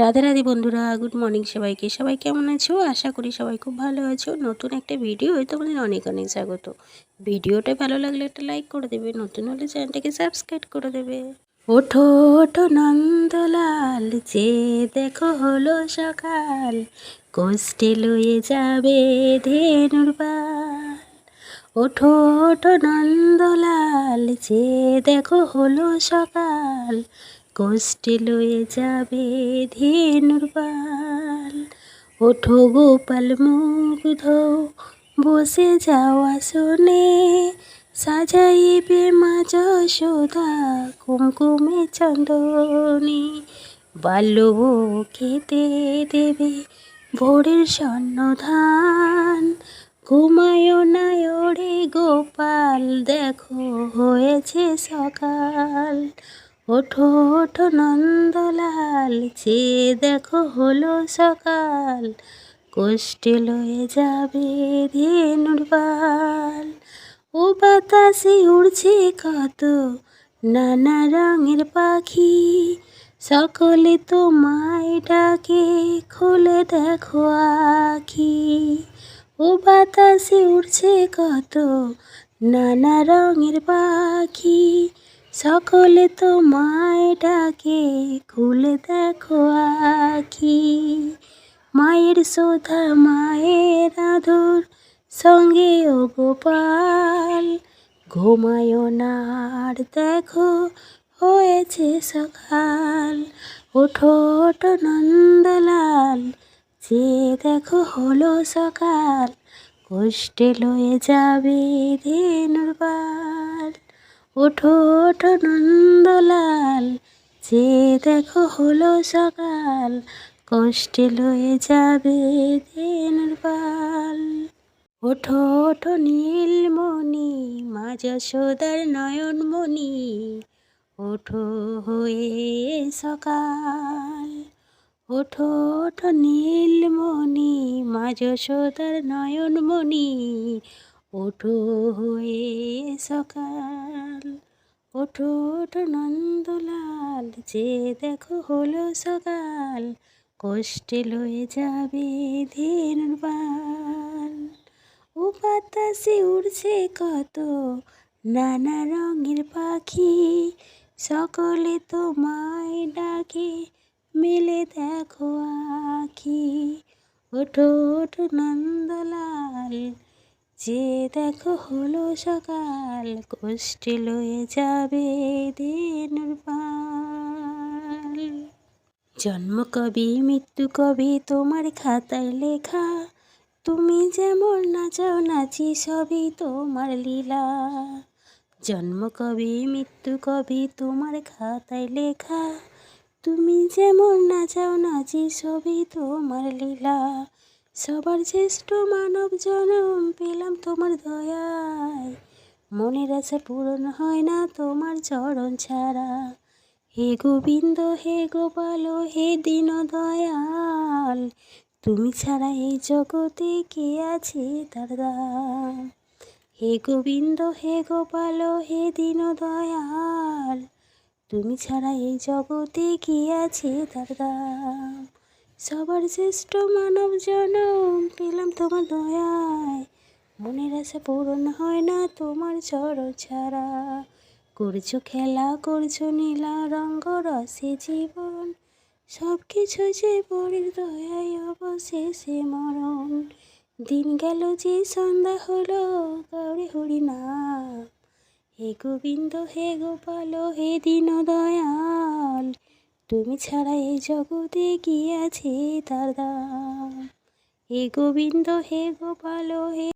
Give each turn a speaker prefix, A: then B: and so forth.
A: রাধে রাধে বন্ধুরা, good morning সবাইকে। সবাই কেমন আছো? আশা করি সবাই খুব ভালো আছো। নতুন একটা ভিডিও তোমাদের অনেক অনেক স্বাগত। ভিডিওটা ভালো লাগলে একটা লাইক করে দেবে, নতুন হলে চ্যানেলটাকে সাবস্ক্রাইব করে দেবে। ওঠো ওঠো নন্দলাল, যে দেখো হলো সকাল কোষ্ঠে লয়ে যাবে ধেনুর ওঠো ওঠো নন্দলাল, যে দেখো হলো সকাল কষ্টে লয়ে যাবে ধেনুর পাল ওঠো গোপাল মুগ্ধ, বসে যাওয়া শোনে সাজাইবে মা যশোদা কুমকুমে চন্দনে। খেতে দেবে ভোরের স্বর্ণ ধান ঘুমায় না গোপাল, দেখো হয়েছে সকাল। ওঠো ওঠো নন্দলাল যে দেখো হলো সকাল। কষ্টে লয়ে যাবে ধেনুর বাল। ও বাতাসে উড়ছে কত নানা রঙের পাখি। সকলে তো মায় ডাকে, খুলে দেখো আখি। ও বাতাসে উড়ছে কত নানা রঙের পাখি। সকলে তো মায় ডাকে খুলে দেখো আখি। মায়ের সোধা মায়ের আদর, সঙ্গে ও গোপাল। ঘুমায় না আর দেখো, হয়েছে সকাল। ওঠো ওঠো নন্দলাল, যে দেখো হলো সকাল। কষ্টে লয়ে যাবে রেনুর ওঠো ওঠো নন্দলাল, যে দেখো হলো সকাল, কষ্টে লয়ে যাবে দিনের পাল। ওঠো ওঠো নীলমণি মা যশোদার নয়নমণি, ওঠো হয়ে সকাল। ওঠো ওঠো নীলমণি মা যশোদার নয়নমণি ওঠো হয়ে সকাল, ওঠো ওঠো নন্দলাল, যে দেখো হলো সকাল, কষ্টে লয়ে যাবে ধেনুর বাল। ও বাতাসে উড়ছে কত নানা রঙের পাখি, সকলে তো মায় ডাকে, মেলে দেখো আখি। ওঠো ওঠো নন্দলাল যে দেখো হলো সকাল, কষ্টে লয়ে যাবে দিনুর পাল। জন্ম কবি, মৃত্যু কবি, তোমার খাতায় লেখা। তুমি যেমন নাচাও, নাচি সবই তোমার লীলা। জন্ম কবি, মৃত্যু কবি, তোমার খাতায় লেখা। তুমি যেমন নাচাও, নাচি সবই তোমার লীলা। সবার শ্রেষ্ঠ মানব জনম পেলাম তোমার দয়ায়। মনের আশা পূরণ হয় না তোমার চরণ ছাড়া। হে গোবিন্দ, হে গোপাল, হে দীন দয়াল তুমি ছাড়া এই জগতে কে আছে তার হে গোবিন্দ, হে গোপাল, হে দীন দয়াল তুমি ছাড়া এই জগতে কে আছে তার দাম সবার শ্রেষ্ঠ মানব জনম পেলাম তোমার দয়ায়। মনের আশা পূরণ হয় না তোমার চর ছাড়া। করছ খেলা, করছ নীলা রঙ্গ, রসে জীবন। সব কিছু যে পরের দয়ায়, অবশেষে মরণ। দিন গেল যে সন্ধ্যা হলো, গৌরে হরি না হে গোবিন্দ, হে গোপাল, হে দীন দয়াল তুমি ছাড়া এই জগতে কি আছে তার হে গোবিন্দ হে গোপাল হে